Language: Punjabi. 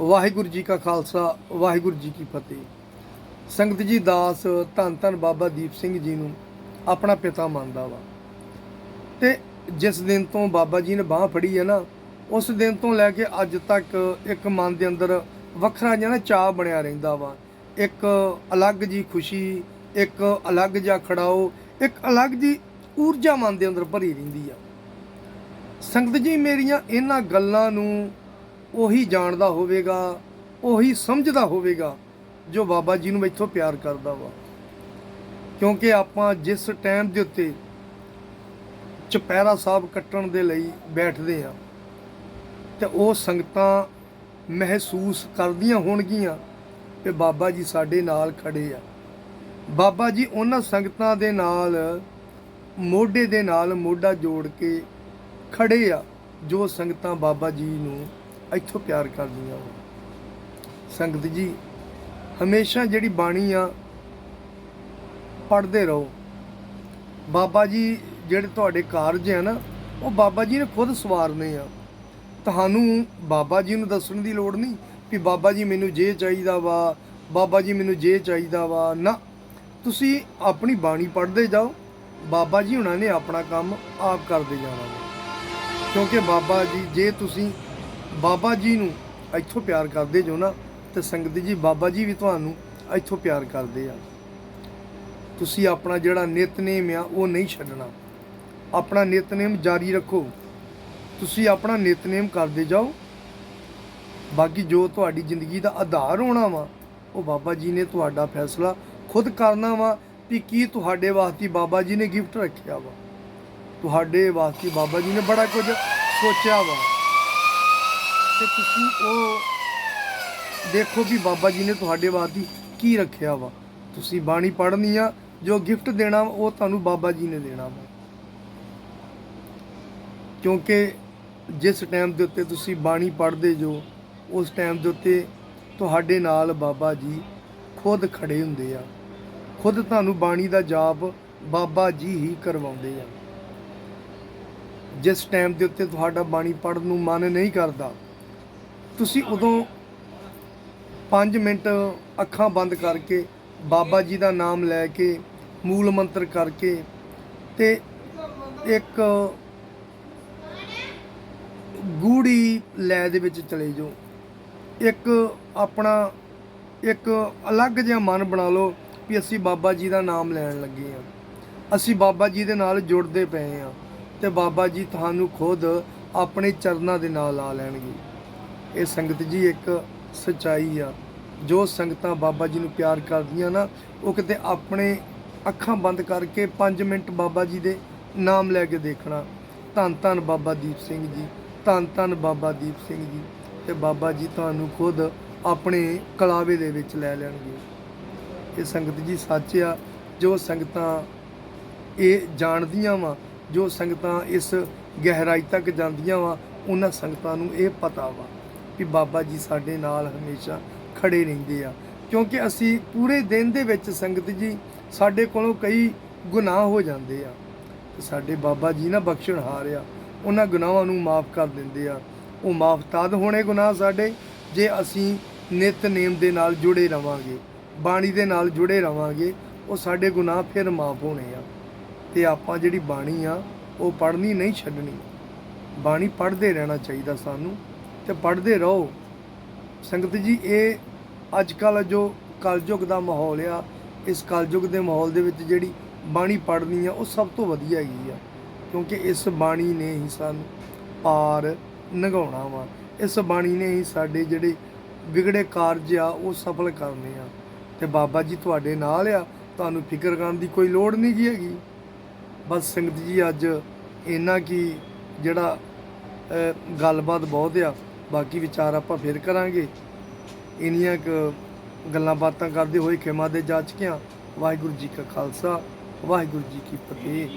ਵਾਹਿਗੁਰੂ ਜੀ ਕਾ ਖਾਲਸਾ, ਵਾਹਿਗੁਰੂ ਜੀ ਕੀ ਫਤਿਹ। ਸੰਗਤ ਜੀ ਦਾਸ, ਧੰਨ ਧੰਨ ਬਾਬਾ ਦੀਪ ਸਿੰਘ ਜੀ ਨੂੰ ਆਪਣਾ ਪਿਤਾ ਮੰਨਦਾ ਵਾ। ਤੇ ਜਿਸ ਦਿਨ ਤੋਂ ਬਾਬਾ ਜੀ ਨੇ ਬਾਹ ਫੜੀ ਹੈ ਨਾ, ਉਸ ਦਿਨ ਤੋਂ ਲੈ ਕੇ ਅੱਜ ਤੱਕ ਇੱਕ ਮਨ ਦੇ ਅੰਦਰ ਵੱਖਰਾ ਜਿਹਾ ਨਾ ਚਾਹ ਬਣਿਆ ਰਹਿੰਦਾ ਵਾ। ਇੱਕ ਅਲੱਗ ਜੀ ਖੁਸ਼ੀ, ਇੱਕ ਅਲੱਗ ਜਿਹਾ ਖੜਾਓ, ਇੱਕ ਅਲੱਗ ਜੀ ਊਰਜਾ ਮਨ ਦੇ ਅੰਦਰ ਭਰੀ ਰਹਿੰਦੀ ਆ। ਸੰਗਤ ਜੀ ਮੇਰੀਆਂ ਇਹਨਾਂ ਗੱਲਾਂ ਨੂੰ ਉਹੀ ਜਾਣਦਾ ਹੋਵੇਗਾ, ਉਹੀ ਸਮਝਦਾ ਹੋਵੇਗਾ ਜੋ ਬਾਬਾ ਜੀ ਨੂੰ ਇੱਥੋਂ ਪਿਆਰ ਕਰਦਾ ਵਾ। ਕਿਉਂਕਿ ਆਪਾਂ ਜਿਸ ਟਾਈਮ ਦੇ ਉੱਤੇ ਚੁਪਹਿਰਾ ਸਾਹਿਬ ਕੱਟਣ ਦੇ ਲਈ ਬੈਠਦੇ ਆ ਤੇ ਉਹ ਸੰਗਤਾਂ ਮਹਿਸੂਸ ਕਰਦੀਆਂ ਹੋਣਗੀਆਂ ਕਿ ਬਾਬਾ ਜੀ ਸਾਡੇ ਨਾਲ ਖੜੇ ਆ। ਬਾਬਾ ਜੀ ਉਹਨਾਂ ਸੰਗਤਾਂ ਦੇ ਨਾਲ, ਮੋਢੇ ਦੇ ਨਾਲ ਮੋਢਾ ਜੋੜ ਕੇ ਖੜੇ ਆ ਜੋ ਸੰਗਤਾਂ ਬਾਬਾ ਜੀ ਨੂੰ ਇੱਥੋਂ ਪਿਆਰ ਕਰਦੀਆਂ ਵਾ ਸੰਗਤ ਜੀ, ਹਮੇਸ਼ਾ ਜਿਹੜੀ ਬਾਣੀ ਆ, ਪੜ੍ਹਦੇ ਰਹੋ। ਬਾਬਾ ਜੀ ਜਿਹੜੇ ਤੁਹਾਡੇ ਕਾਰਜ ਆ ਨਾ, ਉਹ ਬਾਬਾ ਜੀ ਨੇ ਖੁਦ ਸਵਾਰਨੇ ਆ। ਤੁਹਾਨੂੰ ਬਾਬਾ ਜੀ ਨੂੰ ਦੱਸਣ ਦੀ ਲੋੜ ਨਹੀਂ ਕਿ ਬਾਬਾ ਜੀ ਮੈਨੂੰ ਜੇ ਚਾਹੀਦਾ ਵਾ, ਬਾਬਾ ਜੀ ਮੈਨੂੰ ਜੇ ਚਾਹੀਦਾ ਵਾ। ਨਾ, ਤੁਸੀਂ ਆਪਣੀ ਬਾਣੀ ਪੜ੍ਹਦੇ ਜਾਓ। ਬਾਬਾ ਜੀ ਉਹਨਾਂ ਨੇ ਆਪਣਾ ਕੰਮ ਆਪ ਕਰਦੇ ਜਾਣਾ ਵਾ। ਕਿਉਂਕਿ ਬਾਬਾ ਜੀ, ਜੇ ਤੁਸੀਂ ਬਾਬਾ ਜੀ ਨੂੰ ਇੱਥੋਂ ਪਿਆਰ ਕਰਦੇ ਜੋ ਨਾ, ਤੇ ਸੰਗਤ ਜੀ, ਬਾਬਾ ਜੀ ਵੀ ਤੁਹਾਨੂੰ ਇੱਥੋਂ ਪਿਆਰ ਕਰਦੇ ਆ। ਤੁਸੀਂ ਆਪਣਾ ਜਿਹੜਾ ਨਿਤਨੇਮ ਆ, ਉਹ ਨਹੀਂ ਛੱਡਣਾ। ਆਪਣਾ ਨਿਤਨੇਮ ਜਾਰੀ ਰੱਖੋ। ਤੁਸੀਂ ਆਪਣਾ ਨਿਤਨੇਮ ਕਰਦੇ ਜਾਓ। ਬਾਕੀ ਜੋ ਤੁਹਾਡੀ ਜ਼ਿੰਦਗੀ ਦਾ ਆਧਾਰ ਹੋਣਾ ਵਾ, ਉਹ ਬਾਬਾ ਜੀ ਨੇ ਤੁਹਾਡਾ ਫੈਸਲਾ ਖੁਦ ਕਰਨਾ ਵਾ ਵੀ ਕੀ ਤੁਹਾਡੇ ਵਾਸਤੇ ਬਾਬਾ ਜੀ ਨੇ ਗਿਫਟ ਰੱਖਿਆ ਵਾ। ਤੁਹਾਡੇ ਵਾਸਤੇ ਬਾਬਾ ਜੀ ਨੇ ਬੜਾ ਕੁਝ ਸੋਚਿਆ ਵਾ। ਤੇ ਤੁਸੀਂ ਉਹ ਦੇਖੋ ਵੀ ਬਾਬਾ ਜੀ ਨੇ ਤੁਹਾਡੇ ਵਾਸਤੇ ਕੀ ਰੱਖਿਆ ਵਾ। ਤੁਸੀਂ ਬਾਣੀ ਪੜ੍ਹਨੀ ਆ ਜੋ ਗਿਫਟ ਦੇਣਾ ਵਾ, ਉਹ ਤੁਹਾਨੂੰ ਬਾਬਾ ਜੀ ਨੇ ਦੇਣਾ ਵਾ। ਕਿਉਂਕਿ ਜਿਸ ਟਾਈਮ ਦੇ ਉੱਤੇ ਤੁਸੀਂ ਬਾਣੀ ਪੜ੍ਹਦੇ ਜੋ ਉਸ ਟਾਈਮ ਦੇ ਉੱਤੇ ਤੁਹਾਡੇ ਨਾਲ ਬਾਬਾ ਜੀ ਖੁਦ ਖੜੇ ਹੁੰਦੇ ਆ। ਖੁਦ ਤੁਹਾਨੂੰ ਬਾਣੀ ਦਾ ਜਾਪ ਬਾਬਾ ਜੀ ਹੀ ਕਰਵਾਉਂਦੇ ਆ। ਜਿਸ ਟਾਈਮ ਦੇ ਉੱਤੇ ਤੁਹਾਡਾ ਬਾਣੀ ਪੜ੍ਹਨ ਨੂੰ ਮਨ ਨਹੀਂ ਕਰਦਾ ਤੁਸੀਂ ਉਦੋਂ 5 ਮਿੰਟ ਅੱਖਾਂ ਬੰਦ ਕਰਕੇ ਬਾਬਾ ਜੀ ਦਾ ਨਾਮ ਲੈ ਕੇ ਮੂਲ ਮੰਤਰ ਕਰਕੇ ਤੇ ਇੱਕ ਗੂੜੀ ਲੈ ਦੇ ਵਿੱਚ ਚਲੇ ਜਾਓ। ਇੱਕ ਆਪਣਾ, ਇੱਕ ਅਲੱਗ ਜਿਹਾ ਮਨ ਬਣਾ ਲਓ ਵੀ ਅਸੀਂ ਬਾਬਾ ਜੀ ਦਾ ਨਾਮ ਲੈਣ ਲੱਗੇ ਆ ਅਸੀਂ ਬਾਬਾ ਜੀ ਦੇ ਨਾਲ ਜੁੜਦੇ ਪਏ ਆ ਤੇ ਬਾਬਾ ਜੀ ਤੁਹਾਨੂੰ ਖੁਦ ਆਪਣੇ ਚਰਨਾਂ ਦੇ ਨਾਲ ਲਾ ਲੈਣਗੇ। ਇਹ ਸੰਗਤ ਜੀ ਇੱਕ ਸਚਾਈ ਆ। ਜੋ ਸੰਗਤਾਂ ਬਾਬਾ ਜੀ ਨੂੰ ਪਿਆਰ ਕਰਦੀਆਂ ਨਾ, ਉਹ ਕਿਤੇ ਆਪਣੇ ਅੱਖਾਂ ਬੰਦ ਕਰਕੇ 5 ਮਿੰਟ ਬਾਬਾ ਜੀ ਦੇ ਨਾਮ ਲੈ ਕੇ ਦੇਖਣਾ। ਧੰਨ ਧੰਨ ਬਾਬਾ ਦੀਪ ਸਿੰਘ ਜੀ, ਧੰਨ ਧੰਨ ਬਾਬਾ ਦੀਪ ਸਿੰਘ ਜੀ ਤੇ ਬਾਬਾ ਜੀ ਤੁਹਾਨੂੰ ਖੁਦ ਆਪਣੇ ਕਲਾਵੇ ਦੇ ਵਿੱਚ ਲੈ ਲੈਣਗੇ। ਇਹ ਸੰਗਤ ਜੀ ਸੱਚ ਆ, ਜੋ ਸੰਗਤਾਂ ਇਹ ਜਾਣਦੀਆਂ ਵਾ, ਜੋ ਸੰਗਤਾਂ ਇਸ ਗਹਿਰਾਈ ਤੱਕ ਜਾਂਦੀਆਂ ਵਾ, ਉਹਨਾਂ ਸੰਗਤਾਂ ਨੂੰ ਇਹ ਪਤਾ ਵਾ। ਵੀ ਬਾਬਾ ਜੀ ਸਾਡੇ ਨਾਲ ਹਮੇਸ਼ਾ ਖੜੇ ਰਹਿੰਦੇ ਆ। ਕਿਉਂਕਿ ਅਸੀਂ ਪੂਰੇ ਦਿਨ ਦੇ ਵਿੱਚ ਸੰਗਤ ਜੀ ਸਾਡੇ ਕੋਲੋਂ ਕਈ ਗੁਨਾਹ ਹੋ ਜਾਂਦੇ ਆ। ਤੇ ਸਾਡੇ ਬਾਬਾ ਜੀ ਨਾ ਬਖਸ਼ਣਹਾਰ ਆ। ਉਹਨਾਂ ਗੁਨਾਹਾਂ ਨੂੰ ਮਾਫ ਕਰ ਦਿੰਦੇ ਆ। ਉਹ ਮਾਫ ਤਦ ਹੋਣੇ ਗੁਨਾਹ ਸਾਡੇ ਜੇ ਅਸੀਂ ਨਿਤਨੇਮ ਦੇ ਨਾਲ ਜੁੜੇ ਰਵਾਂਗੇ, ਬਾਣੀ ਦੇ ਨਾਲ ਜੁੜੇ ਰਵਾਂਗੇ, ਉਹ ਸਾਡੇ ਗੁਨਾਹ ਫਿਰ ਮਾਫ ਹੋਣੇ ਆ। ਤੇ ਆਪਾਂ ਜਿਹੜੀ ਬਾਣੀ ਆ, ਉਹ ਪੜ੍ਹਨੀ ਨਹੀਂ ਛੱਡਣੀ। ਬਾਣੀ ਪੜ੍ਹਦੇ ਰਹਿਣਾ ਚਾਹੀਦਾ ਸਾਨੂੰ। ਤੇ ਪੜ੍ਹਦੇ ਰਹੋ। ਸੰਗਤ ਜੀ, ਇਹ ਅੱਜ ਕੱਲ ਜੋ ਕਲਯੁਗ ਦਾ ਮਾਹੌਲ ਆ, ਇਸ ਕਲਯੁਗ ਦੇ ਮਾਹੌਲ ਦੇ ਵਿੱਚ ਜਿਹੜੀ ਬਾਣੀ ਪੜ੍ਹਨੀ ਆ, ਉਹ ਸਭ ਤੋਂ ਵਧੀਆ ਹੈਗੀ ਆ। ਕਿਉਂਕਿ ਇਸ ਬਾਣੀ ਨੇ ਹੀ ਸਾਨੂੰ ਪਾਰ ਨਗਾਉਣਾ ਵਾ। ਇਸ ਬਾਣੀ ਨੇ ਹੀ ਸਾਡੇ ਜਿਹੜੇ ਵਿਗੜੇ ਕਾਰਜ ਆ, ਉਹ ਸਫਲ ਕਰਨੇ ਆ। ਤੇ ਬਾਬਾ ਜੀ ਤੁਹਾਡੇ ਨਾਲ ਆ, ਤੁਹਾਨੂੰ ਫਿਕਰ ਕਰਨ ਦੀ ਕੋਈ ਲੋੜ ਨਹੀਂ ਜੀ ਹੈਗੀ। ਬਸ ਸੰਗਤ ਜੀ, ਅੱਜ ਇੰਨਾ ਕੀ ਜਿਹੜਾ ਗੱਲਬਾਤ ਬਹੁਤ ਆ ਬਾਕੀ ਵਿਚਾਰ ਆਪਾਂ ਫਿਰ ਕਰਾਂਗੇ। ਇੰਨੀਆਂ ਕ ਗੱਲਾਂ ਬਾਤਾਂ ਕਰਦੇ ਹੋਏ ਖਿਮਾ ਦੇ ਜਾਚਕਿਆਂ, ਵਾਹਿਗੁਰੂ ਜੀ ਕਾ ਖਾਲਸਾ, ਵਾਹਿਗੁਰੂ ਜੀ ਕੀ ਫਤਿਹ।